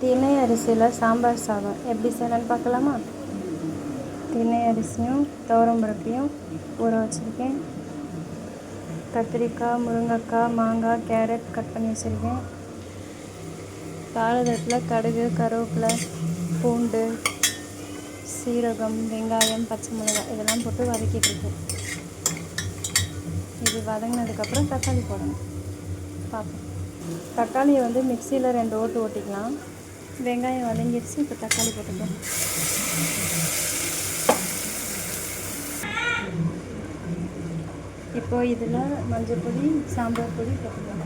தினை அரிசியில் சாம்பார் சாதம். எப்படி செய்யலான்னு பார்க்கலாமா? திணை அரிசியும் துவரம்பருப்பையும் ஊற வச்சுருக்கேன். கத்திரிக்காய் முருங்கைக்காய் மாங்காய் கேரட் கட் பண்ணி வச்சுருக்கேன். தாளதட்டில் கடுகு கருவேப்பிலை பூண்டு சீரகம் வெங்காயம் பச்சை மிளகாய் இதெல்லாம் போட்டு வதக்கிட்டு இருக்கேன். இது வதங்கினதுக்கப்புறம் தக்காளி போடணும். பார்ப்போம். தக்காளியை வந்து மிக்சியில் ரெண்டு ஓட்டு ஓட்டிக்கலாம். வெங்காயம் வதங்கிடுச்சு இப்போ தக்காளி போட்டுக்கலாம். இப்போ இதில் மஞ்சள் பொடி சாம்பார் பொடி போட்டுக்கலாம்.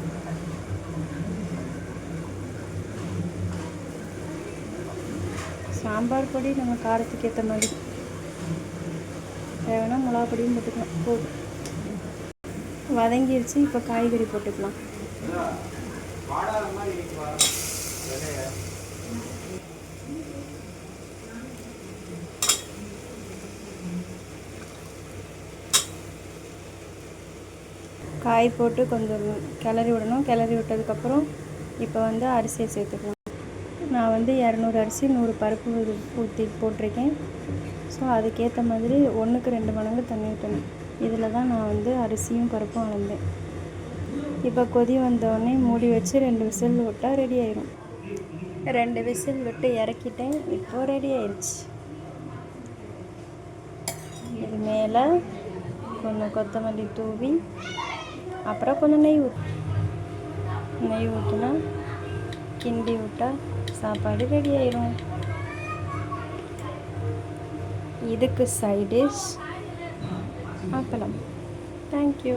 சாம்பார் பொடி நம்ம காரத்துக்கு ஏற்ற மாதிரி. தேவைன்னா மிளகா பொடியும் போட்டுக்கலாம். போதும் வதங்கிருச்சு இப்போ காய்கறி போட்டுக்கலாம். காய் போட்டு கொஞ்சம் கிளறி விடணும். கிளறி விட்டதுக்கப்புறம் இப்போ வந்து அரிசியை சேர்த்துக்கலாம். நான் வந்து இரநூறு அரிசி நூறு பருப்பு ஊற்றி போட்டிருக்கேன். ஸோ அதுக்கேற்ற மாதிரி ஒன்றுக்கு ரெண்டு மடங்கு தண்ணி ஊற்றணும் இதில் தான் நான் வந்து அரிசியும் பருப்பும் அளந்தேன். இப்போ கொதி வந்தோடனே மூடி வச்சு ரெண்டு விசில் விட்டால் ரெடி ஆயிரும். ரெண்டு விசில் விட்டு இறக்கிட்டேன். இப்போ ரெடி ஆயிடுச்சு இது மேலே கொஞ்சம் கொத்தமல்லி தூவி அப்புறம் கொஞ்சம் நெய் ஊத் நெய் ஊற்றினா கிண்டி விட்டா சாப்பாடு ரெடி ஆயிரும். இதுக்கு சைடிஷ் அப்பளம். தேங்க்யூ